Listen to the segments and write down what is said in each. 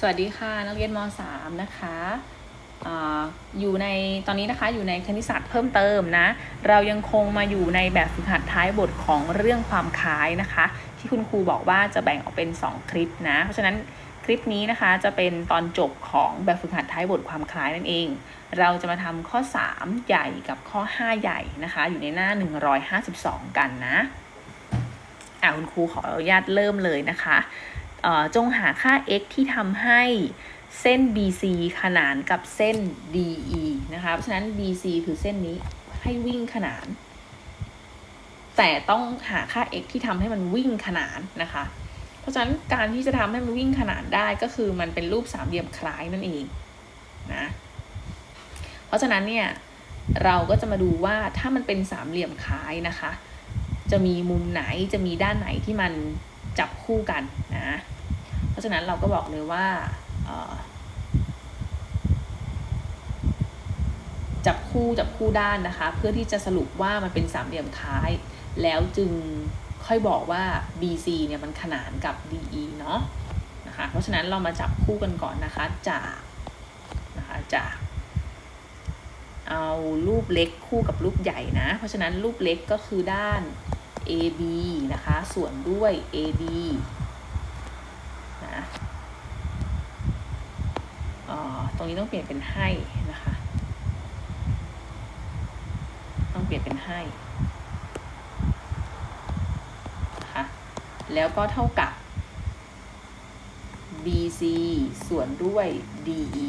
สวัสดีค่ะ นักเรียนม .3 นะคะออยู่ในตอนนี้นะคะอยู่ในคณิตศาสตร์เพิ่มเติมนะ เรายังคงมาอยู่ในแบบฝึกหัดท้ายบทของเรื่องความคล้ายนะคะ ที่คุณครูบอกว่าจะแบ่งออกเป็น 2 คลิปนะ เพราะฉะนั้นคลิปนี้นะคะจะเป็นตอนจบของแบบฝึกหัดท้ายบทความคล้ายนั่นเอง เราจะมาทำข้อ 3 ใหญ่กับข้อ 5 ใหญ่นะคะ อยู่ในหน้า 152 กันนะอะคุณครูขออนุญาตเริ่มเลยนะคะ จงหาค่า x ที่ทำให้เส้น BC ขนานกับเส้น DE นะคะ เพราะฉะนั้น BC คือเส้นนี้ให้วิ่งขนาน แต่ต้องหาค่า x ที่ทำให้มันวิ่งขนานนะคะ เพราะฉะนั้นการที่จะทำให้มันวิ่งขนานได้ก็คือมันเป็นรูปสามเหลี่ยมคล้ายนั่นเองนะ เพราะฉะนั้นเนี่ยเราก็จะมาดูว่าถ้ามันเป็นสามเหลี่ยมคล้ายนะคะ จะมีมุมไหนจะมีด้านไหนที่มัน จับคู่กันนะ เพราะฉะนั้นเราก็บอกเลยว่าจับคู่จับคู่ด้านนะคะ เพื่อที่จะสรุปว่ามันเป็นสามเหลี่ยมคล้าย แล้วจึงค่อยบอกว่า BC เนี่ยมันขนานกับ DE เนาะนะคะเพราะฉะนั้นเรามาจับคู่กันก่อนนะคะจากนะคะจากเอารูปเล็กคู่กับรูปใหญ่นะ เพราะฉะนั้นรูปเล็กก็คือด้าน AB นะคะ ส่วนด้วย AD นะตรงนี้ต้องเปลี่ยนเป็นให้นะคะ ต้องเปลี่ยนเป็นให้นะคะแล้วก็เท่ากับ BC ส่วนด้วย DE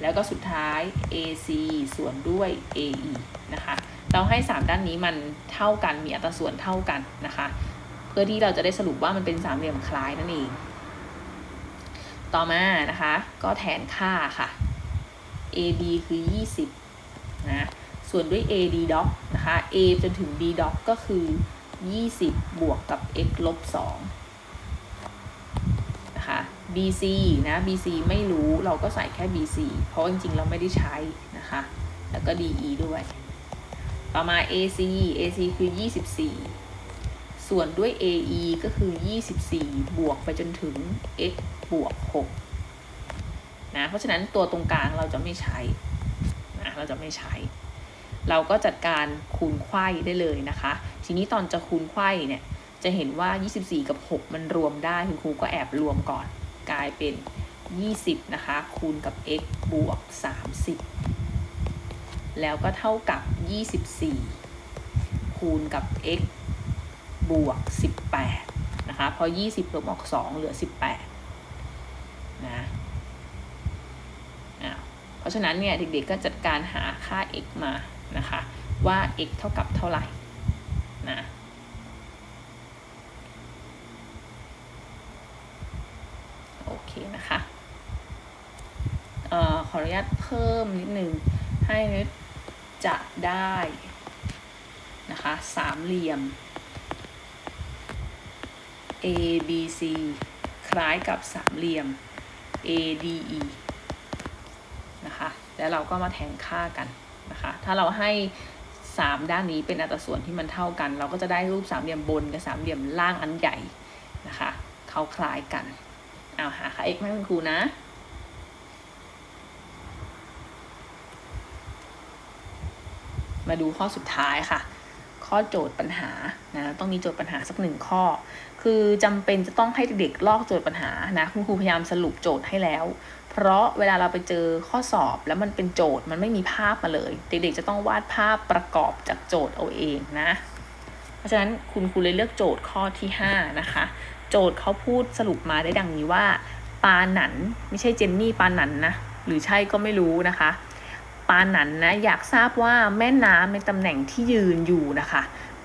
แล้วก็สุดท้าย AC ส่วนด้วย AE นะคะ เราให้ 3 ด้านนี้มันเท่ากันมีอัตราส่วนเท่ากันนะคะ เพื่อที่เราจะได้สรุปว่ามันเป็นสามเหลี่ยมคล้ายนั่นเอง ต่อมานะคะ ก็แทนค่าค่ะ AB คือ 20 นะ ส่วนด้วย AD dot นะคะ A จนถึง D dot ก็คือ 20 บวกกับ x ลบ2นะคะ BC นะ BC ไม่รู้เราก็ใส่แค่ BC เพราะจริงๆ เราไม่ได้ใช้นะคะ แล้วก็ DE ด้วย ต่อมา AC AC คือ 24 ส่วนด้วย AE ก็คือ 24 บวกไปจนถึง x บวก 6 นะ เพราะฉะนั้นตัวตรงกลางเราจะไม่ใช้นะเราจะไม่ใช้ เราก็จัดการคูณไขว้ได้เลยนะคะ ทีนี้ตอนจะคูณไขว้เนี่ย จะเห็นว่า 24 กับ 6 มันรวมได้ คุณครูก็แอบรวมก่อน กลายเป็น 20 นะคะ คูณกับ x บวก 30 แล้วก็เท่ากับ 24 คูณกับ x บวก 18 นะคะ พอ 20ลบออก 2 เหลือ 18 นะอ้าเพราะฉะนั้นเนี่ย เด็กๆก็จัดการหาค่า x มานะคะ ว่า x เท่ากับเท่าไหร่นะโอเคนะคะออขออนุญาตเพิ่มนิดนึงให้นึก จะได้นะคะสามเหลี่ยม A B C คล้ายกับสามเหลี่ยม A D E นะคะ แล้วเราก็มาแทนค่ากันนะคะ ถ้าเราให้ 3 ด้านนี้เป็นอัตราส่วนที่มันเท่ากัน เราก็จะได้รูปสามเหลี่ยมบนกับสามเหลี่ยมล่างอันใหญ่นะคะ เขาคล้ายกัน เอาหาค่า x ให้คุณครูนะ มาดูข้อสุดท้ายค่ะ ข้อโจทย์ปัญหานะต้องมีโจทย์ปัญหาสักหนึ่งข้อ คือจำเป็นจะต้องให้เด็กๆลอกโจทย์ปัญหานะคุณครูพยายามสรุปโจทย์ให้แล้ว เพราะเวลาเราไปเจอข้อสอบแล้วมันเป็นโจทย์มันไม่มีภาพมาเลย เด็กๆจะต้องวาดภาพประกอบจากโจทย์เอาเองนะ เพราะฉะนั้นคุณครูเลยเลือกโจทย์ข้อที่ 5 นะคะ โจทย์เขาพูดสรุปมาได้ดังนี้ว่าปาหนัน ไม่ใช่เจนนี่ปาหนันนะ หรือใช่ก็ไม่รู้นะคะ ปาหนันนะอยากทราบว่าแม่น้ำในตำแหน่งที่ยืนอยู่นะคะ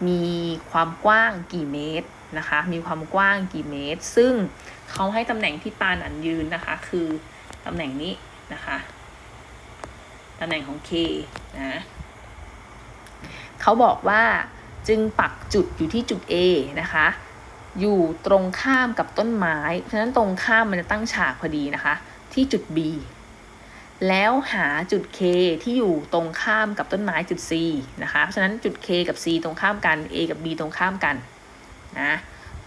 มีความกว้างกี่เมตรนะคะ มีความกว้างกี่เมตร ซึ่งเขาให้ตำแหน่งที่ปาหนันยืนนะคะ คือตำแหน่งนี้นะคะตำแหน่งของ K นะเขาบอกว่าจึงปักจุดอยู่ที่จุด A นะคะ อยู่ตรงข้ามกับต้นไม้เพราะฉะนั้นตรงข้ามมันจะตั้งฉากพอดีนะคะ ที่จุด B แล้วหาจุด K ที่อยู่ตรงข้ามกับต้นไม้จุด C นะคะ เพราะฉะนั้นจุด K กับ C ตรงข้ามกัน A กับ B ตรงข้ามกันนะ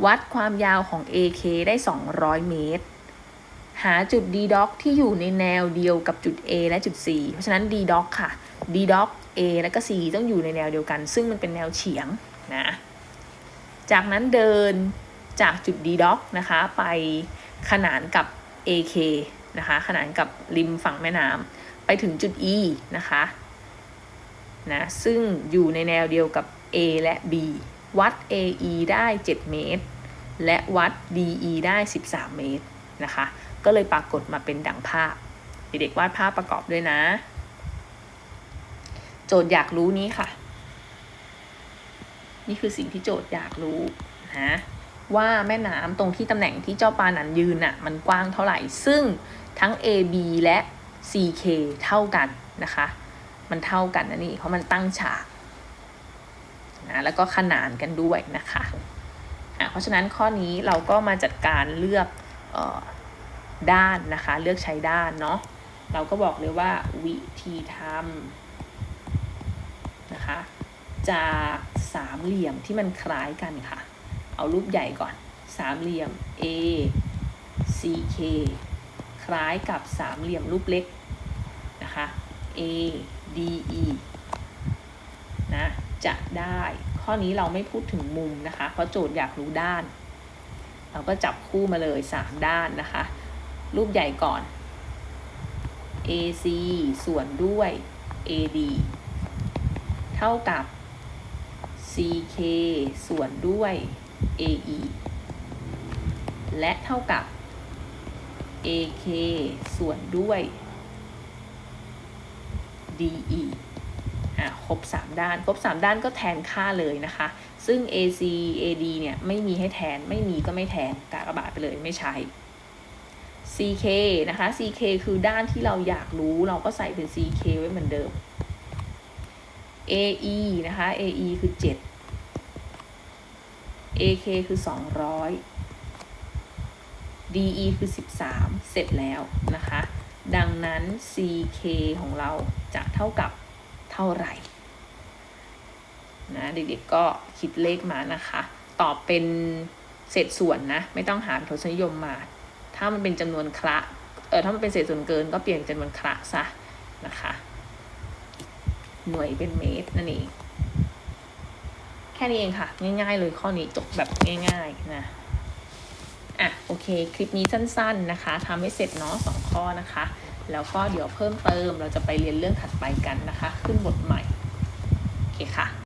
วัดความยาวของ AK ได้ 200 เมตร หาจุด d d o c ที่อยู่ในแนวเดียวกับจุด A และจุด C เพราะฉะนั้น d d o c ค่ะ d d o c A และก็ C ต้องอยู่ในแนวเดียวกัน ซึ่งมันเป็นแนวเฉียงนะจากนั้นเดินจากจุด d d o c นะคะ ไปขนานกับ AK นะคะ ขนานกับริมฝั่งแม่น้ำไปถึงจุด E นะคะนะซึ่งอยู่ในแนวเดียวกับ A และ B วัด AE ได้ 7 เมตร และวัด DE ได้ 13 เมตรนะคะ ก็เลยปรากฏมาเป็นดังภาพ เด็กๆวาดภาพประกอบด้วยนะ โจทย์อยากรู้นี้ค่ะ นี่คือสิ่งที่โจทย์อยากรู้นะว่าแม่น้ำตรงที่ตำแหน่งที่เจ้าปลานันยืนน่ะมันกว้างเท่าไหร่ ซึ่ง ทั้ง AB และ CK เท่ากันนะคะ มันเท่ากันนะนี่เพราะมันตั้งฉากนะแล้วก็ขนานกันด้วยนะคะะเพราะฉะนั้นข้อนี้เราก็มาจัดการเลือกออด้านนะคะ เลือกใช้ด้านเนาะเราก็บอกเลยว่าวิธีทำนะคะจากสามเหลี่ยมที่มันคล้ายกันค่ะ เอารูปใหญ่ก่อน สามเหลี่ยม A CK ล้ายกับสามเหลี่ยมรูปเล็กนะคะ A DE นะจะได้ ข้อนี้เราไม่พูดถึงมุมนะคะ เพราะโจทย์อยากรู้ด้าน เราก็จับคู่มาเลย 3 ด้านนะคะ รูปใหญ่ก่อน AC ส่วนด้วย AD เท่ากับ CK ส่วนด้วย AE และเท่ากับ AK ส่วนด้วย DE อะ ครบ 3 ด้าน ครบ 3 ด้านก็แทนค่าเลยนะคะ ซึ่ง AC AD เนี่ย ไม่มีให้แทน ไม่มีก็ไม่แทน กากบาทไปเลยไม่ใช้ CK นะคะ CK คือด้านที่เราอยากรู้ เราก็ใส่เป็น CK ไว้เหมือนเดิม AE นะคะ AE คือ 7 AK คือ 200 DE คือ 13 เสร็จแล้วนะคะ ดังนั้น CK ของเราจะเท่ากับเท่าไหร่นะเด็กๆก็คิดเลขมานะคะ ตอบเป็นเศษส่วนนะ ไม่ต้องหาทศนิยมมา ถ้ามันเป็นจำนวนคระเออถ้ามันเป็นเศษส่วนเกินก็เปลี่ยนจำนวนคระซะนะคะ หน่วยเป็นเมตรนั่นเองแค่นี้เองค่ะ ง่ายๆเลยข้อนี้จบแบบง่าย ๆ นะ อะโอเค คลิปนี้สั้นๆนะคะทำให้เสร็จเนาะสองข้อนะคะ แล้วก็เดี๋ยวเพิ่มเติมเราจะไปเรียนเรื่องถัดไปกันนะคะ ขึ้นบทใหม่ โอเคค่ะ